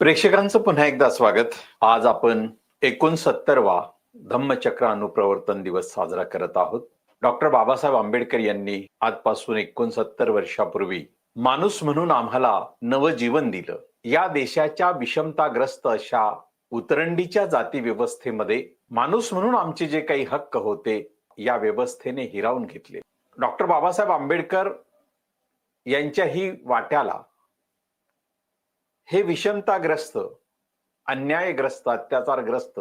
प्रेक्षकांचं पुन्हा एकदा स्वागत. आज आपण एकोणसत्तरवा धम्मचक्र अनुप्रवर्तन दिवस साजरा करत आहोत. डॉक्टर बाबासाहेब आंबेडकर यांनी आजपासून एकोणसत्तर वर्षापूर्वी माणूस म्हणून आम्हाला नवजीवन दिलं. या देशाच्या विषमताग्रस्त अशा उतरंडीच्या जाती व्यवस्थेमध्ये माणूस म्हणून आमचे जे काही हक्क होते या व्यवस्थेने हिरावून घेतले. डॉक्टर बाबासाहेब आंबेडकर यांच्याही वाट्याला हे विषमताग्रस्त अन्यायग्रस्त अत्याचारग्रस्त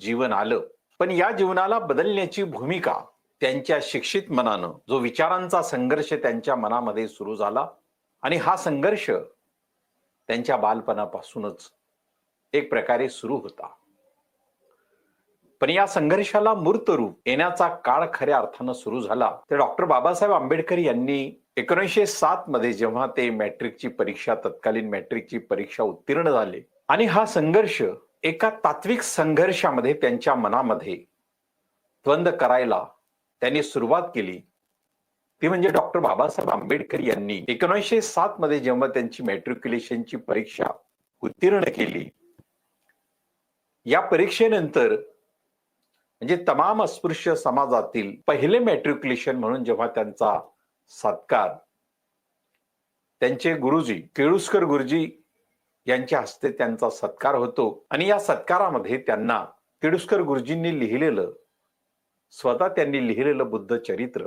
जीवन आलं. पण या जीवनाला बदलण्याची भूमिका त्यांच्या शिक्षित मनानं जो विचारांचा संघर्ष त्यांच्या मनामध्ये सुरू झाला आणि हा संघर्ष त्यांच्या बालपणापासूनच एक प्रकारे सुरू होता. पण या संघर्षाला मूर्त रूप येण्याचा काळ खऱ्या अर्थानं सुरू झाला. तर डॉक्टर बाबासाहेब आंबेडकर यांनी एकोणीसशे सात मध्ये जेव्हा ते मॅट्रिकची परीक्षा तत्कालीन मॅट्रिकची परीक्षा उत्तीर्ण झाले आणि हा संघर्ष एका तात्विक संघर्षामध्ये त्यांच्या मनामध्ये द्वंद करायला त्यांनी सुरुवात केली. ती म्हणजे डॉक्टर बाबासाहेब आंबेडकर यांनी एकोणीसशे सात मध्ये जेव्हा त्यांची मॅट्रिक्युलेशनची परीक्षा उत्तीर्ण केली. या परीक्षेनंतर म्हणजे तमाम अस्पृश्य समाजातील पहिले मॅट्रिक्युलेशन म्हणून जेव्हा त्यांचा सत्कार त्यांचे गुरुजी केळुसकर गुरुजी यांच्या हस्ते त्यांचा सत्कार होतो. आणि या सत्कारामध्ये त्यांना केळुसकर गुरुजींनी लिहिलेलं स्वतः त्यांनी लिहिलेलं बुद्ध चरित्र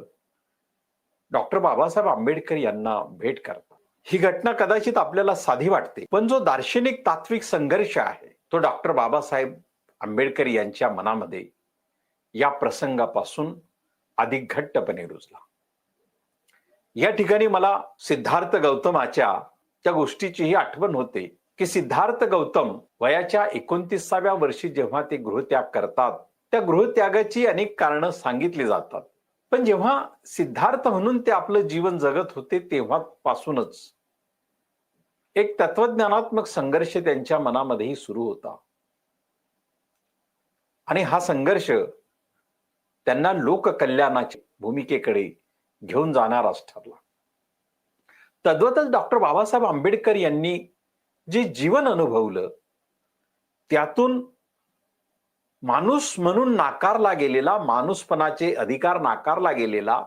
डॉक्टर बाबासाहेब आंबेडकर यांना भेट करतात. ही घटना कदाचित आपल्याला साधी वाटते पण जो दार्शनिक तात्विक संघर्ष आहे तो डॉक्टर बाबासाहेब आंबेडकर यांच्या मनामध्ये या प्रसंगापासून अधिक घट्टपणे रुजला. या ठिकाणी मला सिद्धार्थ गौतमाच्या त्या गोष्टीचीही आठवण होते की सिद्धार्थ गौतम वयाच्या एकोणतीसाव्या वर्षी जेव्हा ते गृहत्याग करतात त्या गृहत्यागाची अनेक कारणं सांगितली जातात. पण जेव्हा सिद्धार्थ म्हणून ते आपलं जीवन जगत होते तेव्हापासूनच एक तत्वज्ञानात्मक संघर्ष त्यांच्या मनामध्येही सुरू होता. आणि हा संघर्ष त्यांना लोककल्याणाच्या भूमिकेकडे घेऊन जाणाराच ठरला. तद्वतच डॉक्टर बाबासाहेब आंबेडकर यांनी जे जीवन अनुभवलं त्यातून माणूस म्हणून नाकारला गेलेला माणूसपणाचे अधिकार नाकारला गेलेला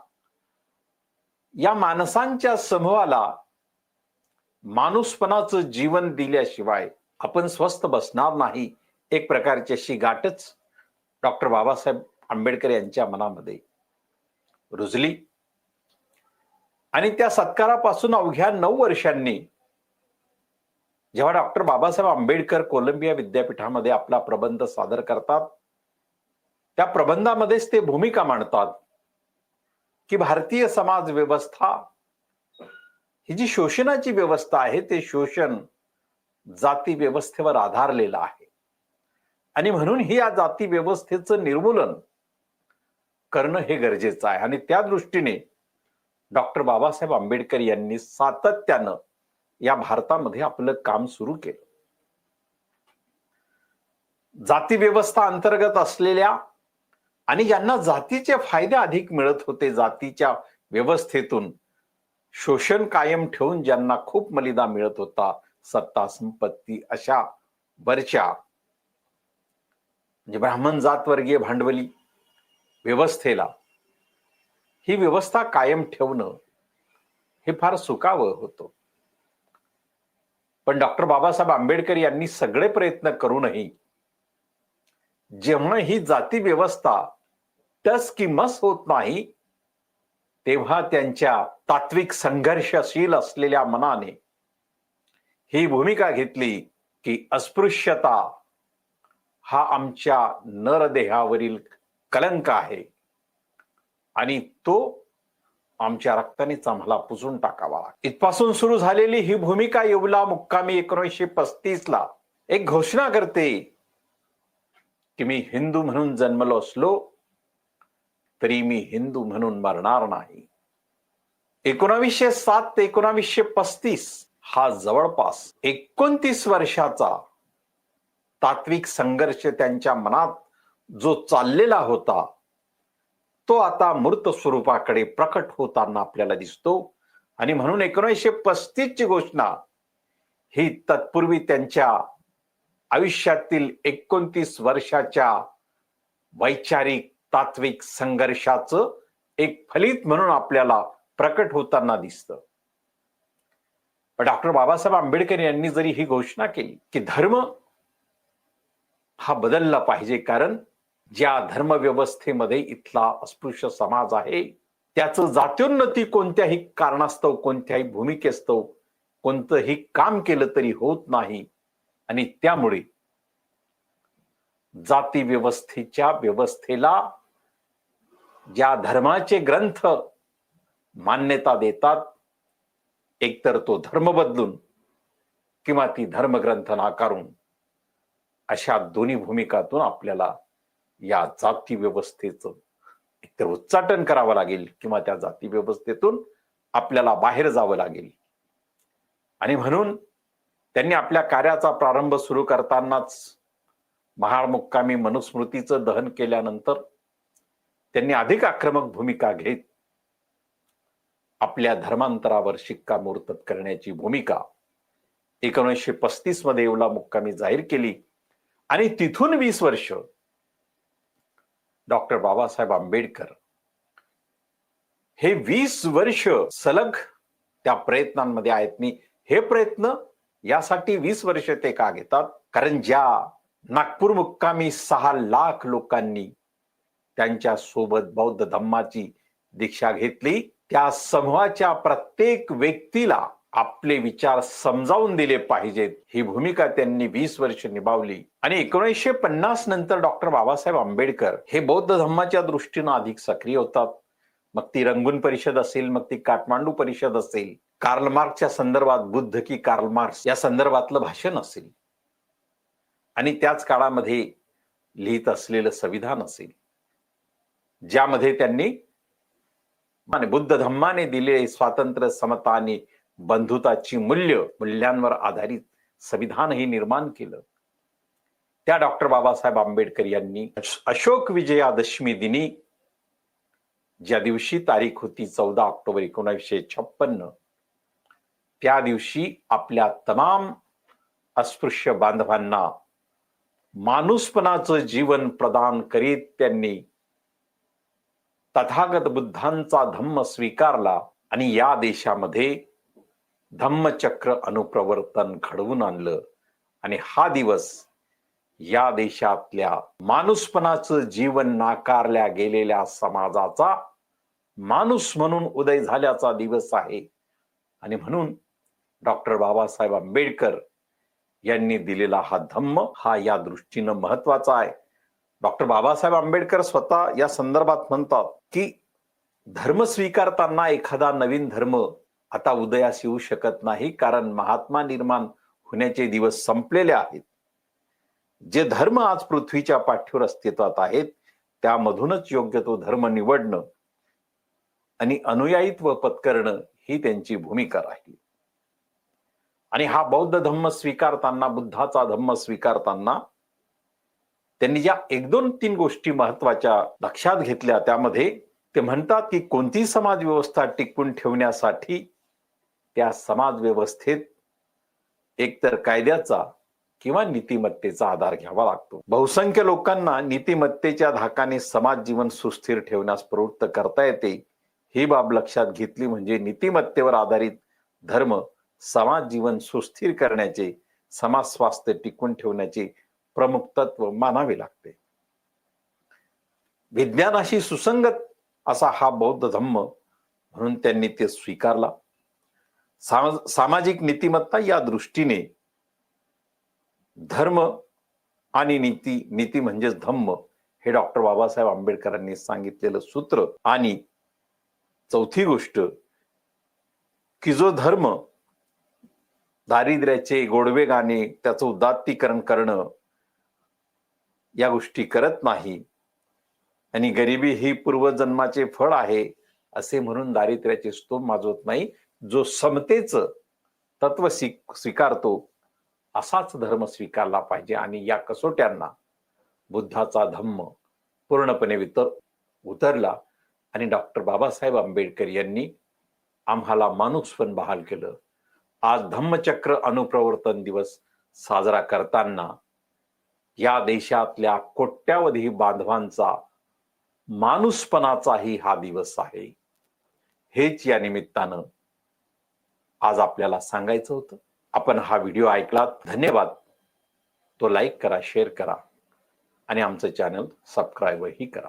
या माणसांच्या समूहाला माणूसपणाचं जीवन दिल्याशिवाय आपण स्वस्थ बसणार नाही एक प्रकारची अशी गाठच डॉक्टर बाबासाहेब आंबेडकर यांच्या मनामध्ये रुजली. आणि त्या सत्कारापासून अवघ्या नऊ वर्षांनी जेव्हा डॉक्टर बाबासाहेब आंबेडकर कोलंबिया विद्यापीठामध्ये आपला प्रबंध सादर करतात त्या प्रबंधामध्येच ते भूमिका मांडतात की भारतीय समाज व्यवस्था ही जी शोषणाची व्यवस्था आहे ते शोषण जाती व्यवस्थेवर आधारलेलं आहे. आणि म्हणून ही या जाती व्यवस्थेचं निर्मूलन करणं हे गरजेचं आहे. आणि त्या दृष्टीने डॉक्टर बाबासाहेब आंबेडकर यांनी सातत्यानं या भारतामध्ये आपलं काम सुरू केलं. जाती व्यवस्था अंतर्गत असलेल्या आणि ज्यांना जातीचे फायदे अधिक मिळत होते जातीच्या व्यवस्थेतून शोषण कायम ठेवून ज्यांना खूप मलिदा मिळत होता सत्ता संपत्ती अशा वरच्या म्हणजे ब्राह्मण जातवर्गीय भांडवली व्यवस्थेला. ही व्यवस्था कायम ठेवणं हे फार सुकावं होतं. पण डॉक्टर बाबासाहेब आंबेडकर यांनी सगळे प्रयत्न करूनही जेव्हा ही जाती व्यवस्था टस की मस होत नाही तेव्हा त्यांच्या तात्विक संघर्षशील असलेल्या मनाने ही भूमिका घेतली की अस्पृश्यता हा आमच्या नरदेहावरील कलंक आहे. आणि तो आमच्या रक्तानेच आम्हाला पुसून टाकावा इथपासून सुरू झालेली ही भूमिका येवला मुक्कामी एकोणीसशे पस्तीस ला एक घोषणा करते की मी हिंदू म्हणून जन्मलो असलो तरी मी हिंदू म्हणून मरणार नाही. एकोणावीसशे सात ते एकोणावीसशे पस्तीस हा जवळपास एकोणतीस वर्षाचा तात्विक संघर्ष त्यांच्या मनात जो चाललेला होता तो आता मृत स्वरूपाकडे प्रकट होताना आपल्याला दिसतो. आणि म्हणून एकोणीसशे पस्तीस ची घोषणा ही तत्पूर्वी त्यांच्या आयुष्यातील एकोणतीस वर्षाच्या वैचारिक तात्विक संघर्षाचं एक फलित म्हणून आपल्याला प्रकट होताना दिसतं. पण डॉक्टर बाबासाहेब आंबेडकर यांनी जरी ही घोषणा केली की धर्म हा बदलला पाहिजे कारण ज्या धर्मव्यवस्थेमध्ये इथला अस्पृश्य समाज आहे त्याचं जात्योन्नती कोणत्याही कारणास्तव कोणत्याही भूमिकेस्तव कोणतंही काम केलं तरी होत नाही. आणि त्यामुळे जाती व्यवस्थेच्या व्यवस्थेला ज्या धर्माचे ग्रंथ मान्यता देतात एकतर तो धर्म बदलून किंवा ती धर्मग्रंथ नाकारून अशा दोन्ही भूमिकातून आपल्याला या जाती व्यवस्थेचं एकतर उच्चाटन करावं लागेल किंवा त्या जाती व्यवस्थेतून आपल्याला बाहेर जावं लागेल. आणि म्हणून त्यांनी आपल्या कार्याचा प्रारंभ सुरू करतानाच महाळ मुक्कामी मनुस्मृतीचं दहन केल्यानंतर त्यांनी अधिक आक्रमक भूमिका घेत आपल्या धर्मांतरावर शिक्कामोर्तब करण्याची भूमिका एकोणीसशे पस्तीसमध्ये येवला मुक्कामी जाहीर केली. आणि तिथून वीस वर्ष डॉक्टर बाबासाहेब आंबेडकर. हे वीस वर्ष सलग त्या प्रयत्नांमध्ये आहेत. मी हे प्रयत्न यासाठी वीस वर्ष ते का घेतात? कारण ज्या नागपूर मुक्कामी सहा लाख लोकांनी त्यांच्यासोबत बौद्ध धम्माची दीक्षा घेतली त्या समूहाच्या प्रत्येक व्यक्तीला आपले विचार समजावून दिले पाहिजेत. ही भूमिका त्यांनी वीस वर्ष निभावली. आणि एकोणीसशे पन्नास नंतर डॉक्टर बाबासाहेब आंबेडकर हे बौद्ध धम्माच्या दृष्टीनं अधिक सक्रिय होतात. मग ती रंगून परिषद असेल मग ती काठमांडू परिषद असेल. कार्ल मार्क्सच्या संदर्भात बुद्ध की कार्ल मार्क्स या संदर्भातलं भाषण असेल. आणि त्याच काळामध्ये लिहित असलेलं संविधान असेल. ज्यामध्ये त्यांनी बुद्ध धम्माने दिलेले स्वातंत्र्य समता आणि बंधुताची मूल्य मूल्यांवर आधारित संविधानही निर्माण केलं. त्या डॉक्टर बाबासाहेब आंबेडकर यांनी अशोक विजयादशमी दिनी ज्या दिवशी तारीख होती चौदा ऑक्टोबर एकोणीसशे छप्पन्न त्या दिवशी आपल्या तमाम अस्पृश्य बांधवांना माणूसपणाचं जीवन प्रदान करीत त्यांनी तथागत बुद्धांचा धम्म स्वीकारला आणि या देशामध्ये धम्मचक्र अनुप्रवर्तन घडवून आणलं. आणि हा दिवस या देशातल्या माणूसपणाचं जीवन नाकारल्या गेलेल्या समाजाचा माणूस म्हणून उदय झाल्याचा दिवस आहे. आणि म्हणून डॉक्टर बाबासाहेब आंबेडकर यांनी दिलेला हा धम्म हा या दृष्टीनं महत्त्वाचा आहे. डॉक्टर बाबासाहेब आंबेडकर स्वतः या संदर्भात म्हणतात की धर्म स्वीकारताना एखादा नवीन धर्म आता उदयास येऊ शकत नाही कारण महात्मा निर्माण होण्याचे दिवस संपलेले आहेत. जे धर्म आज पृथ्वीच्या पाठीवर अस्तित्वात आहेत त्यामधूनच योग्य तो धर्म निवडणं आणि अनुयायित्व पत्करणं ही त्यांची भूमिका राहिली. आणि हा बौद्ध धम्म स्वीकारताना बुद्धाचा धम्म स्वीकारताना त्यांनी ज्या एक दोन तीन गोष्टी महत्त्वाच्या लक्षात घेतल्या त्यामध्ये ते म्हणतात की कोणती समाज व्यवस्था टिकवून ठेवण्यासाठी त्या समाज व्यवस्थेत एकतर कायद्याचा किंवा नीतिमत्तेचा आधार घ्यावा लागतो. बहुसंख्य लोकांना नीतिमत्तेच्या धाकाने समाज जीवन सुस्थिर ठेवण्यास प्रवृत्त करता येते ही बाब लक्षात घेतली म्हणजे नीतिमत्तेवर आधारित धर्म समाज जीवन सुस्थिर करण्याचे समाज स्वास्थ्य टिकवून ठेवण्याचे प्रमुख तत्व मानावे लागते. विज्ञानाशी सुसंगत असा हा बौद्ध धम्म म्हणून त्यांनी ते स्वीकारला. सामाजिक नीतिमत्ता या दृष्टीने धर्म आणि नीती नीती म्हणजेच धम्म हे डॉक्टर बाबासाहेब आंबेडकरांनी सांगितलेलं सूत्र. आणि चौथी गोष्ट की जो धर्म दारिद्र्याचे गोडवे गाणे त्याचं उदात्तीकरण करणं या गोष्टी करत नाही आणि गरिबी ही पूर्वजन्माचे फळ आहे असे म्हणून दारिद्र्याचे स्तोम माजवत नाही जो समतेचं तत्व स्वीकारतो असाच धर्म स्वीकारला पाहिजे. आणि या कसोट्यांना बुद्धाचा धम्म पूर्णपणे वितर उतरला. आणि डॉक्टर बाबासाहेब आंबेडकर यांनी आम्हाला माणूसपण बहाल केलं. आज धम्मचक्र अनुप्रवर्तन दिवस साजरा करताना या देशातल्या कोट्यावधी बांधवांचा माणूसपणाचाही हा दिवस आहे. हेच या निमित्तानं आज आपल्याला सांगायचं होतं. आपण हा व्हिडिओ ऐकलात. धन्यवाद. तो लाईक करा शेअर करा आणि आमचं चॅनल सबस्क्राईबही करा.